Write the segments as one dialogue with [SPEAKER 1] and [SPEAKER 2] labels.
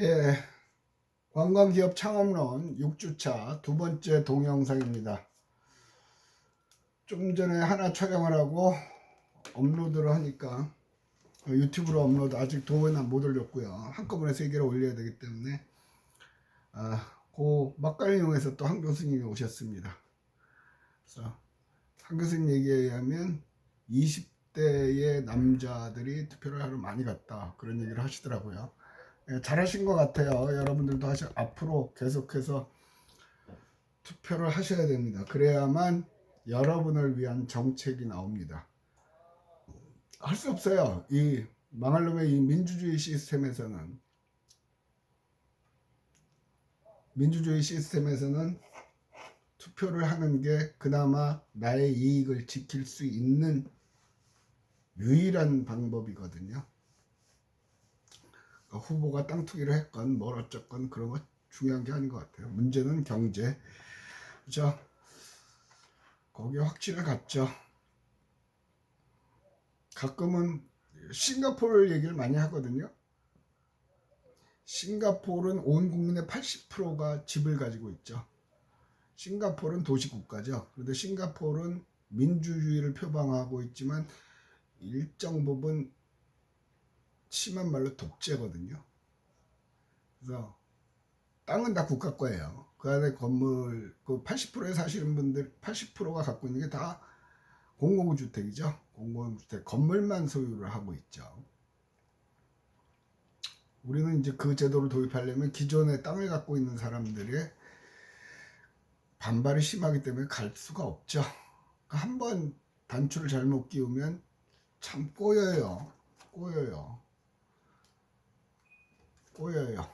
[SPEAKER 1] 예, 관광기업 창업론 6주차 두 번째 동영상입니다. 좀 전에 하나 촬영을 하고 업로드를 하니까 유튜브로 업로드 아직 도에는 못 올렸고요. 한꺼번에 세 개를 올려야 되기 때문에 아, 그 막간이용에서 또 한 교수님이 오셨습니다. 그래서 한 교수님 얘기에 의하면 20대의 남자들이 투표를 하러 많이 갔다 그런 얘기를 하시더라고요. 예, 잘하신 것 같아요. 여러분들도 하셔, 앞으로 계속해서 투표를 하셔야 됩니다. 그래야만 여러분을 위한 정책이 나옵니다. 할 수 없어요. 이 망할 놈의 이 민주주의 시스템에서는 민주주의 시스템에서는 투표를 하는 게 그나마 나의 이익을 지킬 수 있는 유일한 방법이거든요. 그러니까 후보가 땅 투기를 했건 뭘 어쨌건 그런 거 중요한 게 아닌 것 같아요. 문제는 경제. 그죠? 거기에 확신을 갖죠. 가끔은 싱가포르 얘기를 많이 하거든요. 싱가포르는 온 국민의 80%가 집을 가지고 있죠. 싱가포르는 도시국가죠. 그런데 싱가포르는 민주주의를 표방하고 있지만 일정 부분 심한 말로 독재거든요. 그래서 땅은 다 국가 거예요. 그 안에 건물 그 80%에 사시는 분들 80%가 갖고 있는 게 다 공공주택이죠. 공공주택 건물만 소유를 하고 있죠. 우리는 이제 그 제도를 도입하려면 기존에 땅을 갖고 있는 사람들의 반발이 심하기 때문에 갈 수가 없죠. 한 번 단추를 잘못 끼우면 참 꼬여요. 꼬여요. 꼬여요.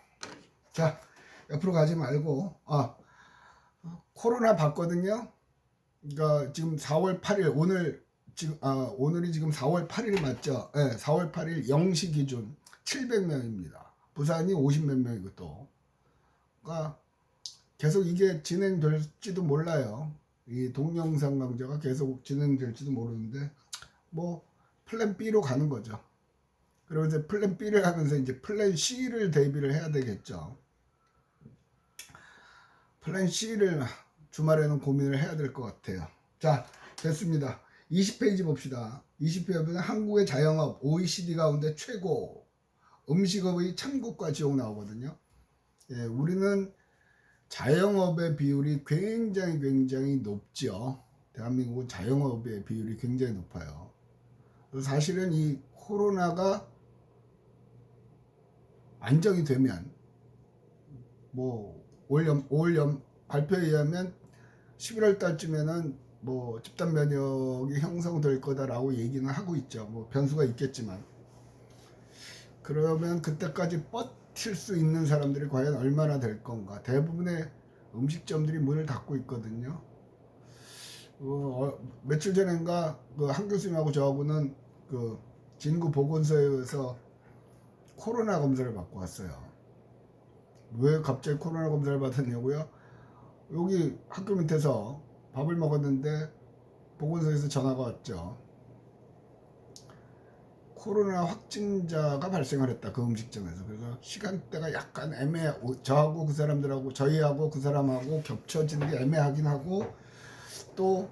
[SPEAKER 1] 자, 옆으로 가지 말고, 아, 코로나 봤거든요. 그러니까 지금 4월 8일, 오늘, 지금, 아, 오늘이 지금 4월 8일 맞죠? 예, 네, 4월 8일 0시 기준 700명입니다. 부산이 50몇 명이고 또. 그러니까 계속 이게 진행될지도 몰라요. 이 동영상 강좌가 계속 진행될지도 모르는데, 뭐, 플랜 B로 가는 거죠. 그리고 이제 플랜 B를 하면서 이제 플랜 C를 대비를 해야 되겠죠. 플랜 C를 주말에는 고민을 해야 될 것 같아요. 자, 됐습니다. 20페이지 봅시다. 20페이지 보면 한국의 자영업 OECD 가운데 최고 음식업의 천국과 지옥 나오거든요. 예, 우리는 자영업의 비율이 굉장히 굉장히 높죠. 대한민국은 자영업의 비율이 굉장히 높아요. 사실은 이 코로나가 안정이 되면 뭐 올염 올염 발표에 의하면 11월 달쯤에는 뭐 집단 면역이 형성될 거다라고 얘기는 하고 있죠. 뭐 변수가 있겠지만 그러면 그때까지 버틸 수 있는 사람들이 과연 얼마나 될 건가? 대부분의 음식점들이 문을 닫고 있거든요. 어, 며칠 전인가 그 한 교수님하고 저하고는 그 진구 보건소에서 코로나 검사를 받고 왔어요. 왜 갑자기 코로나 검사를 받았냐고요? 여기 학교 밑에서 밥을 먹었는데 보건소에서 전화가 왔죠. 코로나 확진자가 발생을 했다 그 음식점에서 그래서 시간대가 약간 애매 저하고 그 사람들하고 저희하고 그 사람하고 겹쳐지는 게 애매하긴 하고 또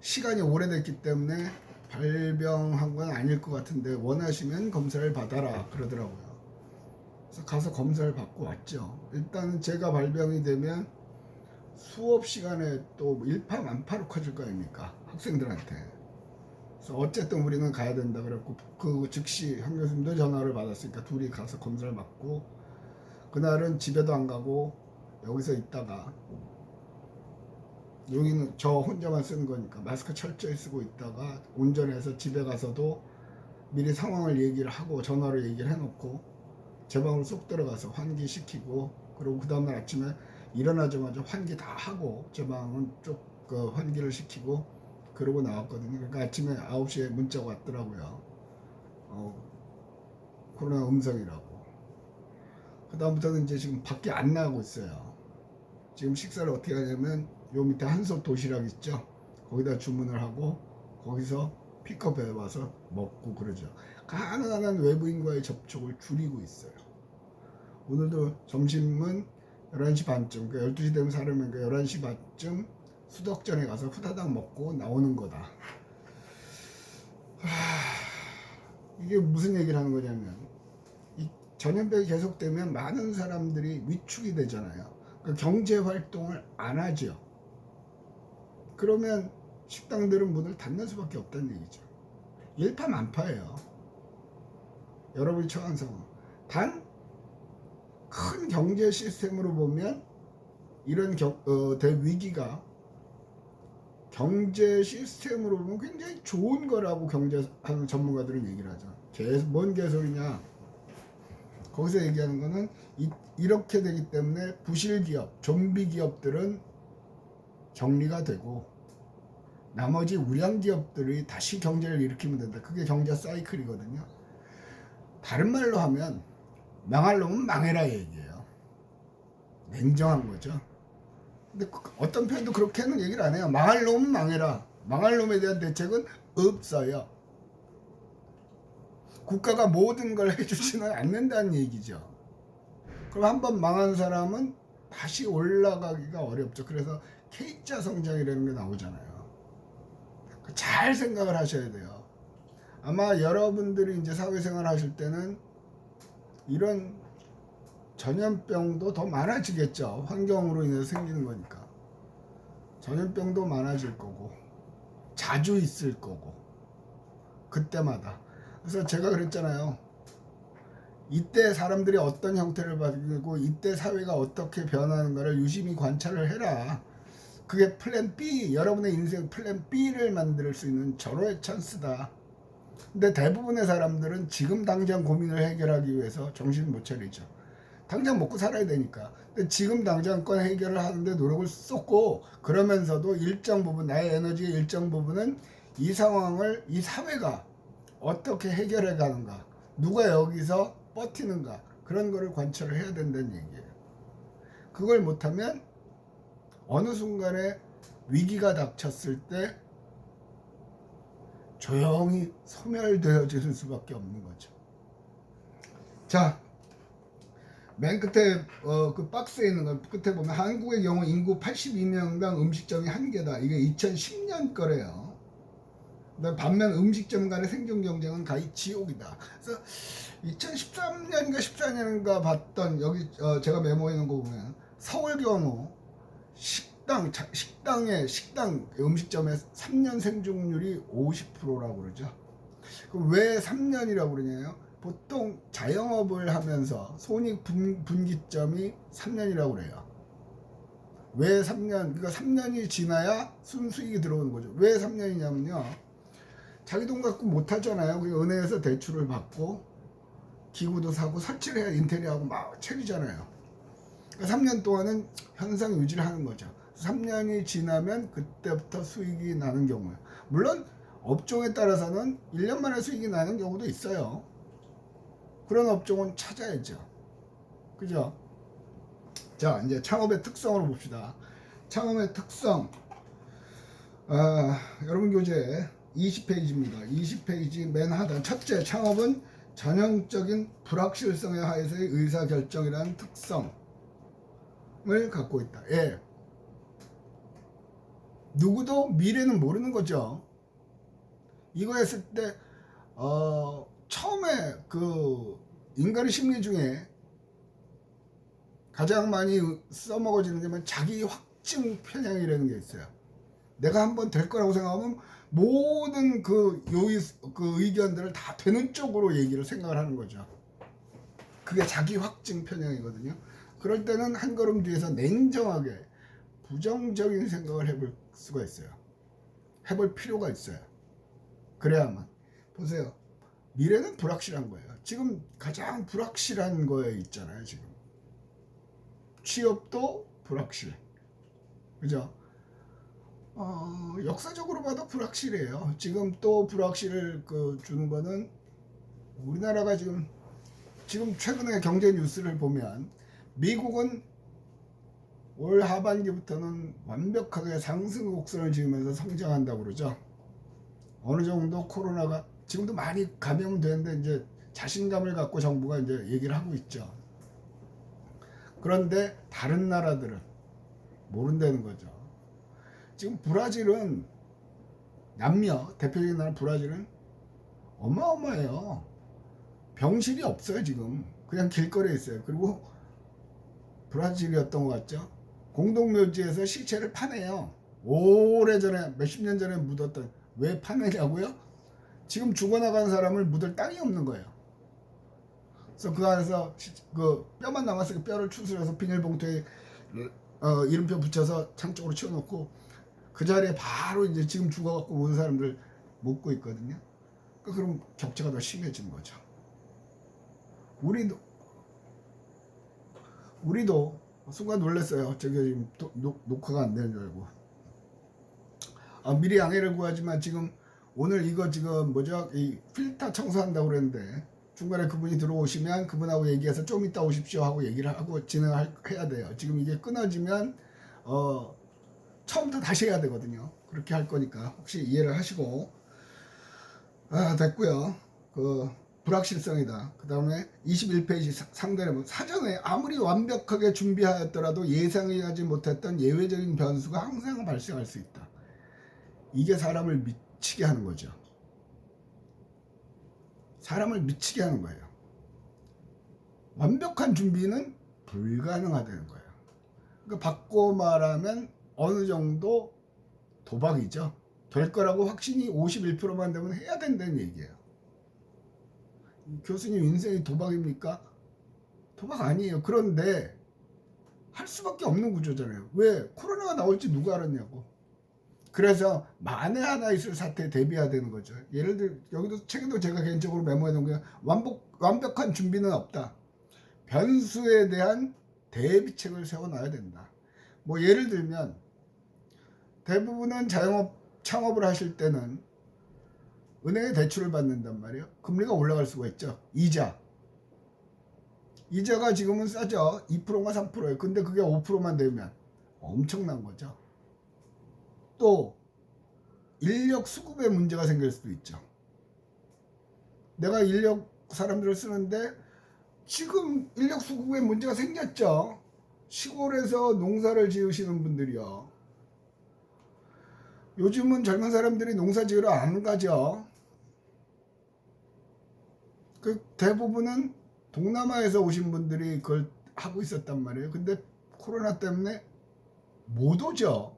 [SPEAKER 1] 시간이 오래됐기 때문에 발병한 건 아닐 것 같은데 원하시면 검사를 받아라 그러더라고요. 그래서 가서 검사를 받고 왔죠. 일단 제가 발병이 되면 수업 시간에 또 일파만파로 커질 거 아닙니까 학생들한테. 그래서 어쨌든 우리는 가야 된다 그랬고 그 즉시 한 교수님도 전화를 받았으니까 둘이 가서 검사를 받고 그날은 집에도 안 가고 여기서 있다가 여기는 저 혼자만 쓰는 거니까 마스크 철저히 쓰고 있다가 운전해서 집에 가서도 미리 상황을 얘기를 하고 전화로 얘기를 해놓고 제 방으로 쏙 들어가서 환기시키고 그리고 그 다음날 아침에 일어나자마자 환기 다 하고 제 방은 쭉 그 환기를 시키고 그러고 나왔거든요. 그러니까 아침에 9시에 문자가 왔더라고요. 어, 코로나 음성이라고. 그 다음부터는 이제 지금 밖에 안 나가고 있어요. 지금 식사를 어떻게 하냐면 요 밑에 한솥 도시락 있죠. 거기다 주문을 하고 거기서 픽업해 와서 먹고 그러죠. 가능한 외부인과의 접촉을 줄이고 있어요. 오늘도 점심은 11시 반쯤, 그러니까 12시 되면 사려면 그 11시 반쯤 수덕전에 가서 후다닥 먹고 나오는 거다. 하, 이게 무슨 얘기를 하는 거냐면 이 전염병이 계속되면 많은 사람들이 위축이 되잖아요. 그 경제 활동을 안 하죠. 그러면 식당들은 문을 닫는 수밖에 없다는 얘기죠. 일파만파예요. 여러분이 처한 상황. 단 큰 경제 시스템으로 보면 이런 경, 어, 대위기가 경제 시스템으로 보면 굉장히 좋은 거라고 경제하는 전문가들은 얘기를 하죠. 계속 뭔 개소리냐? 거기서 얘기하는 거는 이, 이렇게 되기 때문에 부실 기업, 좀비 기업들은 정리가 되고 나머지 우량 기업들이 다시 경제를 일으키면 된다. 그게 경제 사이클이거든요. 다른 말로 하면 망할 놈은 망해라 얘기예요. 냉정한 거죠. 근데 그- 어떤 편도 그렇게는 얘기를 안 해요. 망할 놈은 망해라. 망할 놈에 대한 대책은 없어요. 국가가 모든 걸 해주지는 않는다는 얘기죠. 그럼 한번 망한 사람은 다시 올라가기가 어렵죠. 그래서 K자 성장이라는 게 나오잖아요. 잘 생각을 하셔야 돼요. 아마 여러분들이 이제 사회생활 하실 때는 이런 전염병도 더 많아지겠죠. 환경으로 인해서 생기는 거니까. 전염병도 많아질 거고, 자주 있을 거고, 그때마다. 그래서 제가 그랬잖아요. 이때 사람들이 어떤 형태를 가지고 이때 사회가 어떻게 변하는가를 유심히 관찰을 해라. 그게 플랜 B, 여러분의 인생 플랜 B를 만들 수 있는 절호의 찬스다. 근데 대부분의 사람들은 지금 당장 고민을 해결하기 위해서 정신 못 차리죠. 당장 먹고 살아야 되니까. 근데 지금 당장 건 해결을 하는데 노력을 쏟고 그러면서도 일정 부분 나의 에너지의 일정 부분은 이 상황을 이 사회가 어떻게 해결해 가는가, 누가 여기서 버티는가 그런 거를 관찰을 해야 된다는 얘기예요. 그걸 못하면 어느 순간에 위기가 닥쳤을 때 조용히 소멸되어질 수밖에 없는 거죠. 자, 맨 끝에 어, 그 박스에 있는 거 끝에 보면 한국의 경우 인구 82명당 음식점이 한 개다. 이게 2010년 거래요. 반면 음식점 간의 생존 경쟁은 가히 지옥이다. 그래서 2013년인가 14년인가 봤던 여기 어, 제가 메모해 놓은 거 보면 서울 경우 식당 자- 식당에 식당 음식점의 3년 생존율이 50%라고 그러죠. 그럼 왜 3년이라고 그러냐요? 보통 자영업을 하면서 손익 분, 분기점이 3년이라고 그래요. 왜 3년? 그러니까 3년이 지나야 순수익이 들어오는 거죠. 왜 3년이냐면요. 자기 돈 갖고 못 하잖아요. 그 은행에서 대출을 받고 기구도 사고 설치를 해야 인테리어하고 막 책이잖아요. 그러니까 3년 동안은 현상 유지를 하는 거죠. 3년이 지나면 그때부터 수익이 나는 경우예요. 물론 업종에 따라서는 1년 만에 수익이 나는 경우도 있어요. 그런 업종은 찾아야죠. 그죠? 자, 이제 창업의 특성으로 봅시다. 창업의 특성. 아, 여러분 교재 20페이지입니다. 20페이지 맨 하단 첫째 창업은 전형적인 불확실성의 하에서의 의사결정이라는 특성 을 갖고 있다. 예. 누구도 미래는 모르는 거죠. 이거 했을 때, 어, 처음에 그 인간의 심리 중에 가장 많이 써먹어지는 게 뭐냐면 자기 확증 편향이라는 게 있어요. 내가 한번 될 거라고 생각하면 모든 그 요의 그 의견들을 다 되는 쪽으로 얘기를 생각을 하는 거죠. 그게 자기 확증 편향이거든요. 그럴 때는 한 걸음 뒤에서 냉정하게 부정적인 생각을 해볼 수가 있어요. 해볼 필요가 있어요. 그래야만 보세요. 미래는 불확실한 거예요. 지금 가장 불확실한 거에 있잖아요. 지금 취업도 불확실, 그죠? 어, 역사적으로 봐도 불확실해요. 지금 또 불확실을 그 주는 거는 우리나라가 지금 지금 최근에 경제 뉴스를 보면 미국은 올 하반기부터는 완벽하게 상승 곡선을 지으면서 성장한다고 그러죠. 어느 정도 코로나가 지금도 많이 감염되는데 이제 자신감을 갖고 정부가 이제 얘기를 하고 있죠. 그런데 다른 나라들은 모른다는 거죠. 지금 브라질은 남미요 대표적인 나라 브라질은 어마어마해요. 병실이 없어요 지금 그냥 길거리에 있어요. 그리고 브라질이었던 것 같죠. 공동묘지에서 시체를 파내요. 오래전에 몇십 년 전에 묻었던 왜 파내냐고요? 지금 죽어나간 사람을 묻을 땅이 없는 거예요. 그래서 그 안에서 시- 그 뼈만 남았으니 뼈를 추스려서 비닐봉투에 어, 이름표 붙여서 창 쪽으로 치워놓고 그 자리에 바로 이제 지금 죽어갖고 온 사람들 묻고 있거든요. 그 그럼 격차가 더 심해진 거죠. 우리도 우리도 순간 놀랐어요. 저기 지금 또 녹- 녹화가 안 되는 줄 알고. 아, 미리 양해를 구하지만 지금 오늘 이거 지금 뭐죠? 이 필터 청소한다고 그랬는데 중간에 그분이 들어오시면 그분하고 얘기해서 좀 이따 오십시오 하고 얘기를 하고 진행을 해야 돼요. 지금 이게 끊어지면 어 처음부터 다시 해야 되거든요. 그렇게 할 거니까 혹시 이해를 하시고 아 됐고요. 그 불확실성이다. 그 다음에 21페이지 상단에 보면 사전에 아무리 완벽하게 준비하였더라도 예상하지 못했던 예외적인 변수가 항상 발생할 수 있다. 이게 사람을 미치게 하는 거죠. 사람을 미치게 하는 거예요. 완벽한 준비는 불가능하다는 거예요. 그러니까 바꿔 말하면 어느 정도 도박이죠. 될 거라고 확신이 51%만 되면 해야 된다는 얘기예요. 교수님 인생이 도박입니까? 도박 아니에요. 그런데 할 수밖에 없는 구조잖아요. 왜 코로나가 나올지 누가 알았냐고. 그래서 만에 하나 있을 사태에 대비해야 되는 거죠. 예를 들어 여기도 책에도 제가 개인적으로 메모해 놓은 게 완복, 완벽한 준비는 없다. 변수에 대한 대비책을 세워놔야 된다. 뭐 예를 들면 대부분은 자영업 창업을 하실 때는 은행에 대출을 받는단 말이에요. 금리가 올라갈 수가 있죠. 이자. 이자가 지금은 싸죠. 2%가 3%예요. 근데 그게 5%만 되면 엄청난 거죠. 또 인력 수급에 문제가 생길 수도 있죠. 내가 인력 사람들을 쓰는데 지금 인력 수급에 문제가 생겼죠. 시골에서 농사를 지으시는 분들이요. 요즘은 젊은 사람들이 농사 지으러 안 가죠. 그 대부분은 동남아에서 오신 분들이 그걸 하고 있었단 말이에요. 근데 코로나 때문에 못 오죠.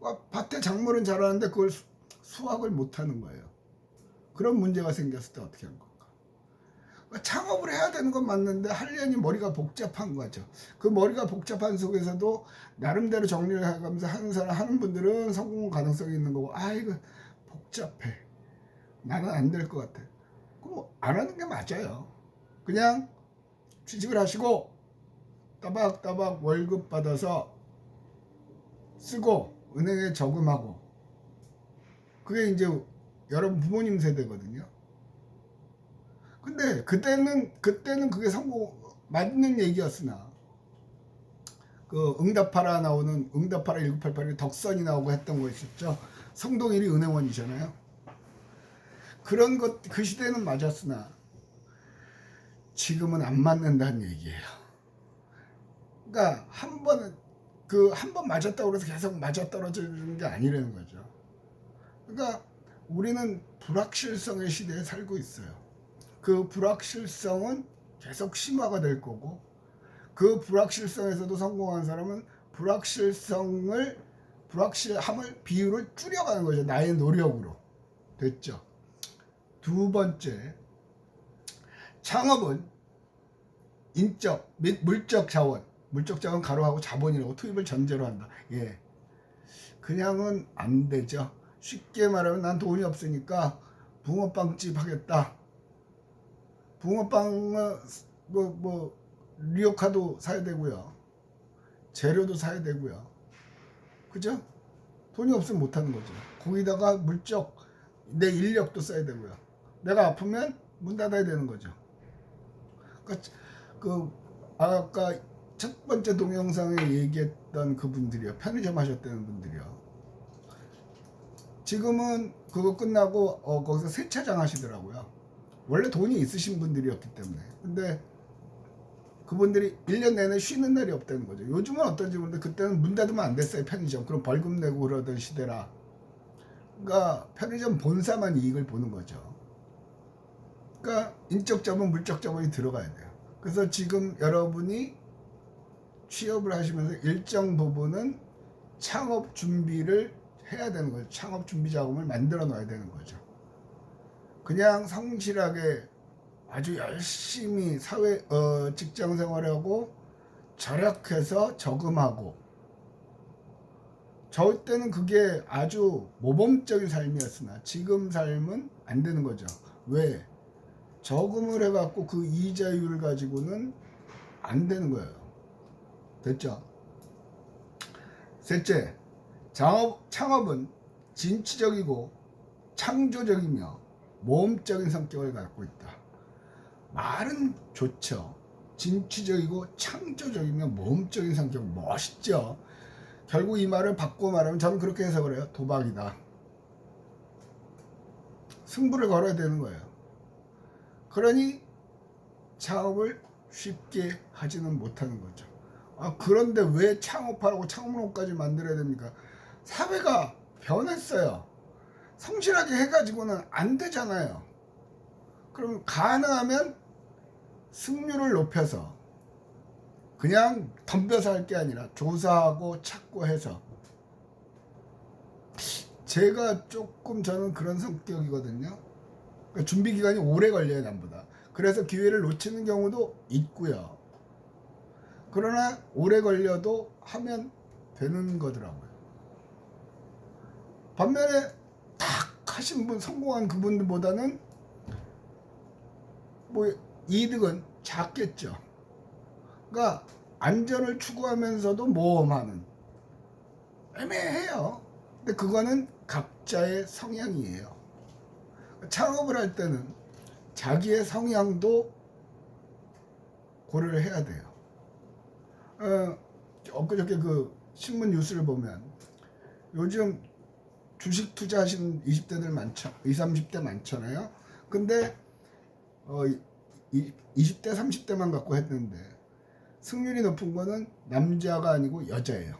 [SPEAKER 1] 와, 밭에 작물은 잘하는데 그걸 수- 수확을 못 하는 거예요. 그런 문제가 생겼을 때 어떻게 한 건가? 그러니까 창업을 해야 되는 건 맞는데 하려니 머리가 복잡한 거죠. 그 머리가 복잡한 속에서도 나름대로 정리를 해가면서 하는 사람 하는 분들은 성공 가능성이 있는 거고 아 이거 복잡해. 나는 안 될 것 같아. 그럼 안 하는 게 맞아요. 그냥 취직을 하시고 따박따박 월급 받아서 쓰고 은행에 저금하고 그게 이제 여러분 부모님 세대거든요. 근데 그때는 그때는 그게 성공 맞는 얘기였으나 그 응답하라 나오는 응답하라 1988에 덕선이 나오고 했던 거 있었죠. 성동일이 은행원이잖아요. 그런 것 그 시대는 맞았으나 지금은 안 맞는다는 얘기예요. 그러니까 한 번은 그한 번 맞았다고 그래서 계속 맞아 떨어지는 게 아니라는 거죠. 그러니까 우리는 불확실성의 시대에 살고 있어요. 그 불확실성은 계속 심화가 될 거고 그 불확실성에서도 성공한 사람은 불확실성을 불확실함을 비율을 줄여가는 거죠. 나의 노력으로. 됐죠. 두 번째 창업은 인적 및 물적 자원 물적 자원 가로하고 자본이라고 투입을 전제로 한다. 예. 그냥은 안 되죠. 쉽게 말하면 난 돈이 없으니까 붕어빵집 하겠다. 붕어빵은 뭐, 뭐 리오카도 사야 되고요. 재료도 사야 되고요. 그죠? 돈이 없으면 못 하는 거죠. 거기다가 물적 내 인력도 써야 되고요. 내가 아프면 문 닫아야 되는 거죠. 그러니까 그 아까 첫 번째 동영상에 얘기했던 그분들이요. 편의점 하셨다는 분들이요. 지금은 그거 끝나고 어, 거기서 세차장 하시더라고요. 원래 돈이 있으신 분들이었기 때문에. 근데 그분들이 1년 내내 쉬는 날이 없다는 거죠. 요즘은 어떤지 모르는데 그때는 문 닫으면 안 됐어요. 편의점. 그럼 벌금 내고 그러던 시대라. 그러니까 편의점 본사만 이익을 보는 거죠. 그러니까 인적 자본, 물적 자본이 들어가야 돼요. 그래서 지금 여러분이 취업을 하시면서 일정 부분은 창업 준비를 해야 되는 거죠. 창업 준비 자금을 만들어 놔야 되는 거죠. 그냥 성실하게 아주 열심히 사회 어, 직장 생활하고 절약해서 저금하고 저 때는 그게 아주 모범적인 삶이었으나 지금 삶은 안 되는 거죠. 왜? 저금을 해갖고 그 이자율 가지고는 안 되는 거예요. 됐죠? 셋째, 창업, 창업은 진취적이고 창조적이며 모험적인 성격을 갖고 있다. 말은 좋죠. 진취적이고 창조적이며 모험적인 성격 멋있죠. 결국 이 말을 바꿔 말하면 저는 그렇게 해석을 해요. 도박이다. 승부를 걸어야 되는 거예요. 그러니 창업을 쉽게 하지는 못하는 거죠. 아, 그런데 왜 창업하라고 창업론까지 만들어야 됩니까? 사회가 변했어요. 성실하게 해가지고는 안 되잖아요. 그럼 가능하면 승률을 높여서 그냥 덤벼서 할 게 아니라 조사하고 찾고 해서 제가 조금 저는 그런 성격이거든요. 그러니까 준비 기간이 오래 걸려요, 남보다. 그래서 기회를 놓치는 경우도 있고요. 그러나 오래 걸려도 하면 되는 거더라고요. 반면에 탁 하신 분, 성공한 그분들보다는 뭐 이득은 작겠죠. 그러니까 안전을 추구하면서도 모험하는 애매해요. 근데 그거는 각자의 성향이에요. 창업을 할 때는 자기의 성향도 고려를 해야 돼요. 어, 엊그저께 그 신문 뉴스를 보면 요즘 주식 투자하시는 20대들 많죠. 20, 30대 많잖아요. 근데 어, 이, 20대, 30대만 갖고 했는데 승률이 높은 거는 남자가 아니고 여자예요.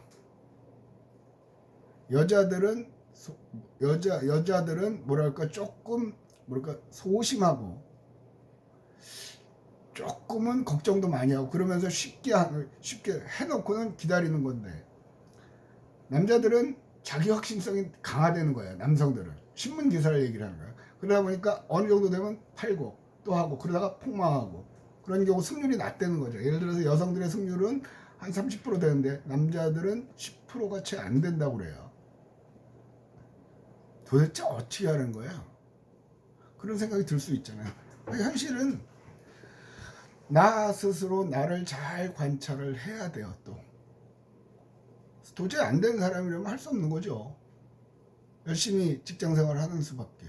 [SPEAKER 1] 여자들은 소, 여자 여자들은 뭐랄까 조금 뭐랄까 소심하고 조금은 걱정도 많이 하고 그러면서 쉽게 하- 쉽게 해놓고는 기다리는 건데 남자들은 자기 확신성이 강화되는 거예요. 남성들은 신문 기사를 얘기를 하는 거예요. 그러다 보니까 어느 정도 되면 팔고 또 하고 그러다가 폭망하고 그런 경우 승률이 낮다는 거죠. 예를 들어서 여성들의 승률은 한 30% 되는데 남자들은 10%가 채 안 된다고 그래요. 도대체 어떻게 하는 거야? 그런 생각이 들 수 있잖아요. 현실은 나 스스로 나를 잘 관찰을 해야 돼요, 또. 도저히 안 되는 사람이라면 할 수 없는 거죠. 열심히 직장 생활을 하는 수밖에.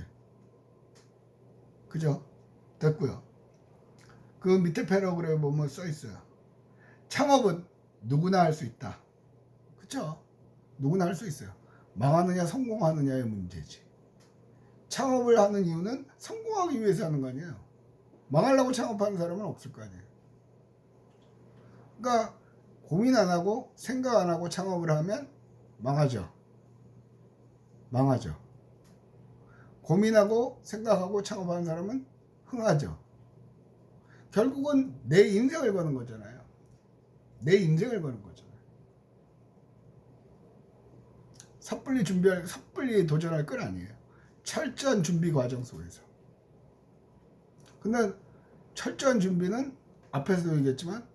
[SPEAKER 1] 그죠? 됐고요. 그 밑에 패러그램에 보면 써 있어요. 창업은 누구나 할 수 있다. 그쵸? 누구나 할 수 있어요. 망하느냐 성공하느냐의 문제지. 창업을 하는 이유는 성공하기 위해서 하는 거 아니에요. 망하려고 창업하는 사람은 없을 거 아니에요. 그러니까 고민 안 하고 생각 안 하고 창업을 하면 망하죠. 망하죠. 고민하고 생각하고 창업하는 사람은 흥하죠. 결국은 내 인생을 거는 거잖아요. 내 인생을 거는 거잖아요. 섣불리 준비할, 섣불리 도전할 건 아니에요. 철저한 준비 과정 속에서. 근데 철저한 준비는 앞에서도 얘기했지만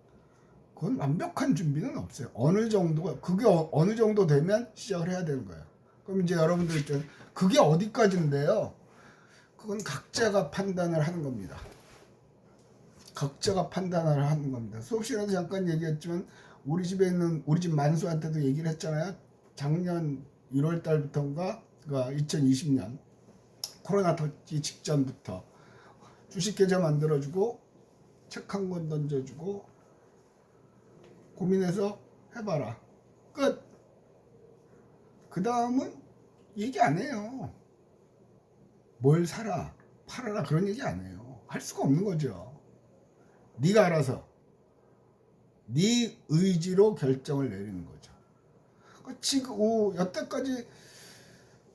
[SPEAKER 1] 그건 완벽한 준비는 없어요. 어느 정도가 그게 어, 느 정도 되면 시작을 해야 되는 거예요. 그럼 이제 여러분들 있죠. 그게 어디까지인데요? 그건 각자가 판단을 하는 겁니다. 각자가 판단을 하는 겁니다. 수업 시간에 잠깐 얘기했지만 우리 집에 있는 우리 집 만수한테도 얘기를 했잖아요. 작년 1월 달부터인가 그러니까 2020년 코로나 터지기 직전부터 주식 계좌 만들어주고 책 한 권 던져주고 고민해서 해봐라. 끝. 그 다음은 얘기 안 해요. 뭘 사라, 팔아라 그런 얘기 안 해요. 할 수가 없는 거죠. 네가 알아서 네 의지로 결정을 내리는 거죠. 그 지금 오, 여태까지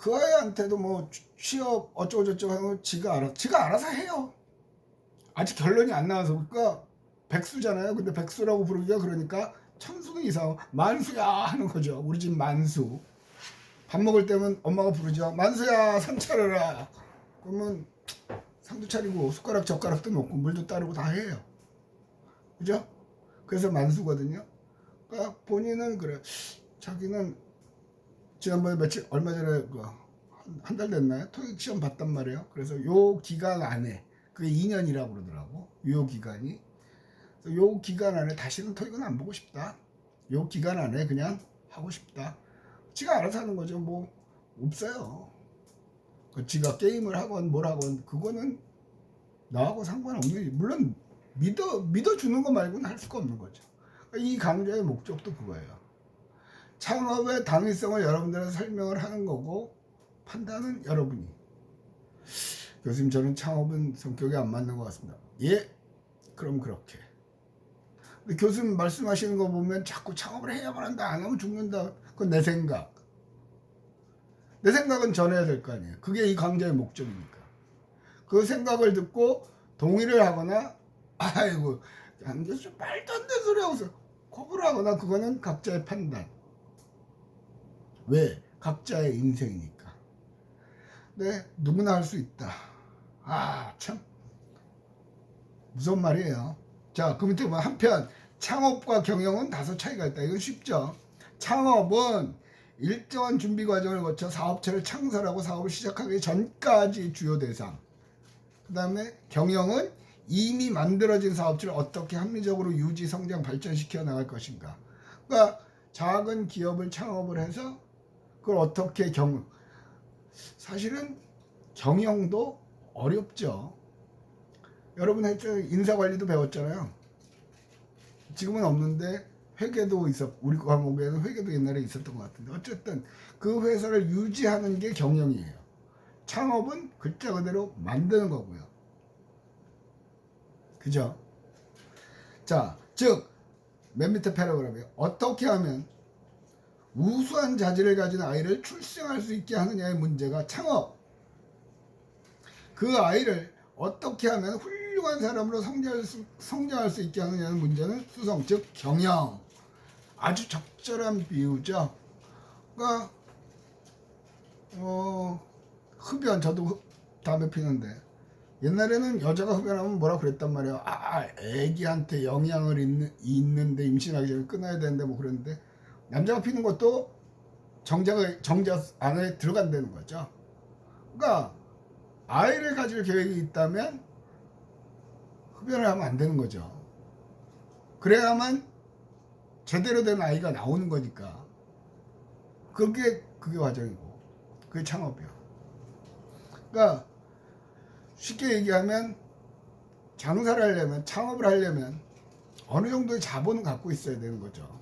[SPEAKER 1] 그 아이한테도 뭐 취- 취업 어쩌고 저쩌고 하는 거 지가 알아 지가 알아서 해요. 아직 결론이 안 나와서 그러니까 백수잖아요. 근데 백수라고 부르기가 그러니까 천수는 이상 만수야 하는 거죠. 우리 집 만수. 밥 먹을 때면 엄마가 부르죠. 만수야 상 차려라. 그러면 상도 차리고 숟가락 젓가락도 놓고 물도 따르고 다 해요. 그죠? 그래서 만수거든요. 그러니까 본인은 그래. 자기는 지난번에 며칠 얼마 전에 그한달 됐나요? 토익 시험 봤단 말이에요. 그래서 요 기간 안에 그게 2년이라고 그러더라고. 요 기간이. 요 기간 안에 다시는 토익은 안 보고 싶다. 요 기간 안에 그냥 하고 싶다. 지가 알아서 하는 거죠. 뭐 없어요. 그 지가 게임을 하건 뭘 하건 그거는 나하고 상관없는 일. 물론 믿어 믿어 주는 거 말고는 할 수가 없는 거죠. 이 강좌의 목적도 그거예요. 창업의 당위성을 여러분들한테 설명을 하는 거고 판단은 여러분이. 교수님 저는 창업은 성격이 안 맞는 것 같습니다. 예, 그럼 그렇게. 근데 교수님 말씀하시는 거 보면 자꾸 창업을 해야만 한다 안 하면 죽는다. 그건 내 생각. 내 생각은 전해야 될 거 아니에요. 그게 이 강좌의 목적이니까. 그 생각을 듣고 동의를 하거나 아이고 안 교수 말도 안 되는 소리 하고서 거부를 하거나 그거는 각자의 판단. 왜? 각자의 인생이니까. 네, 누구나 할 수 있다. 아, 참. 무서운 말이에요. 자, 그 밑에 보면 한편 창업과 경영은 다소 차이가 있다. 이건 쉽죠. 창업은 일정한 준비 과정을 거쳐 사업체를 창설하고 사업을 시작하기 전까지 주요 대상. 그 다음에 경영은 이미 만들어진 사업체를 어떻게 합리적으로 유지, 성장, 발전시켜 나갈 것인가. 그러니까 작은 기업을 창업을 해서 그걸 어떻게 경, 사실은 경영도 어렵죠. 여러분 했죠 인사관리도 배웠잖아요. 지금은 없는데 회계도 있었 우리 과목에는 회계도 옛날에 있었던 것 같은데 어쨌든 그 회사를 유지하는 게 경영이에요. 창업은 글자 그대로 만드는 거고요. 그죠? 자, 즉 맨 밑에 패러그램에 어떻게 하면 우수한 자질을 가진 아이를 출생할 수 있게 하느냐의 문제가 창업. 그 아이를 어떻게 하면 훌륭한 사람으로 성장할 수, 성장할 수 있게 하느냐는 문제는 수성, 즉 경영. 아주 적절한 비유죠. 그러니까 어, 흡연 저도 흡- 담배 피는데 옛날에는 여자가 흡연하면 뭐라 그랬단 말이에요. 아, 애기한테 영향을 있는, 있는데 임신하기 전에 끊어야 되는데 뭐 그랬는데 남자가 피는 것도 정자가 정자 안에 들어간다는 거죠. 그러니까 아이를 가질 계획이 있다면 흡연을 하면 안 되는 거죠. 그래야만 제대로 된 아이가 나오는 거니까. 그게 그게 과정이고 그게 창업이요. 그러니까 쉽게 얘기하면 장사를 하려면 창업을 하려면 어느 정도의 자본은 갖고 있어야 되는 거죠.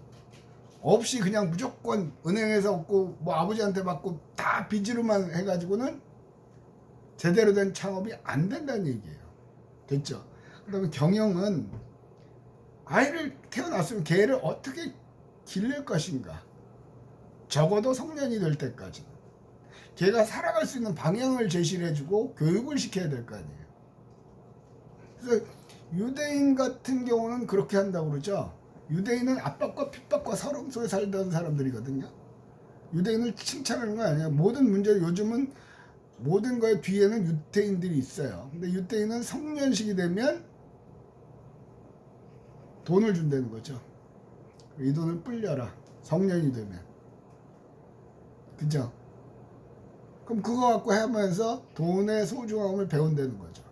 [SPEAKER 1] 없이 그냥 무조건 은행에서 얻고 뭐 아버지한테 받고 다 빚으로만 해가지고는 제대로 된 창업이 안 된다는 얘기예요. 됐죠? 그다음에 경영은 아이를 태어났으면 걔를 어떻게 기를 것인가. 적어도 성년이 될 때까지. 걔가 살아갈 수 있는 방향을 제시를 해주고 교육을 시켜야 될 거 아니에요. 그래서 유대인 같은 경우는 그렇게 한다고 그러죠. 유대인은 압박과 핍박과 서름 속에 살던 사람들이거든요. 유대인을 칭찬하는 거 아니에요. 모든 문제 요즘은 모든 거에 뒤에는 유대인들이 있어요. 근데 유대인은 성년식이 되면 돈을 준다는 거죠. 이 돈을 불려라. 성년이 되면. 그죠? 그럼 그거 갖고 하면서 돈의 소중함을 배운다는 거죠.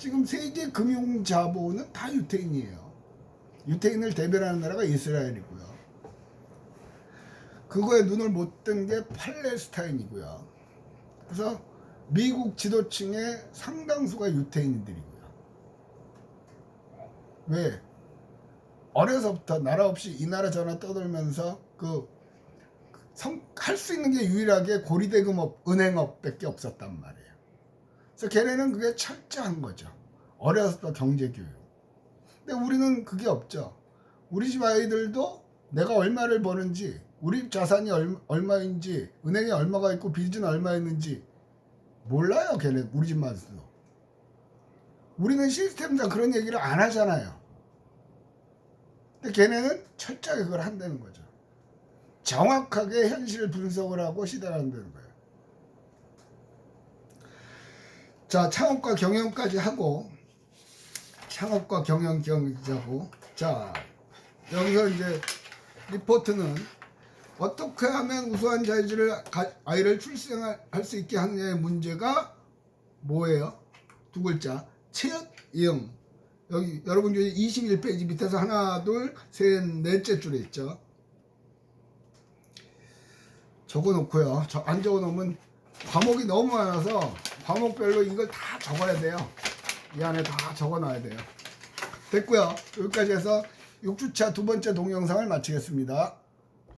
[SPEAKER 1] 지금 세계 금융 자본은 다 유태인이에요. 유태인을 대변하는 나라가 이스라엘이고요. 그거에 눈을 못 뜬 게 팔레스타인이고요. 그래서 미국 지도층의 상당수가 유태인들이고요. 왜? 어려서부터 나라 없이 이 나라 저 나라 떠돌면서 그 할 수 있는 게 유일하게 고리대금업, 은행업밖에 없었단 말이에요. 그래서 걔네는 그게 철저한 거죠. 어려서부터 경제 교육. 근데 우리는 그게 없죠. 우리 집 아이들도 내가 얼마를 버는지, 우리 자산이 얼, 얼마인지, 은행에 얼마가 있고 빚은 얼마 있는지 몰라요, 걔네 우리 집만도. 우리는 시스템상 그런 얘기를 안 하잖아요. 근데 걔네는 철저하게 그걸 한다는 거죠. 정확하게 현실 분석을 하고 시달한다는 거예요. 자, 창업과 경영까지 하고 창업과 경영 경기자고 자, 여기서 이제 리포트는 어떻게 하면 우수한 자유를 가- 아이를 출생할 수 있게 하느냐의 문제가 뭐예요? 두 글자 체육 이응 여기 여러분 중에 21페이지 밑에서 하나 둘 셋 넷째 줄에 있죠. 적어 놓고요. 저 안 적어 놓으면 과목이 너무 많아서 과목별로 이걸 다 적어야 돼요. 이 안에 다 적어 놔야 돼요. 됐고요. 여기까지 해서 6주차 두 번째 동영상을 마치겠습니다.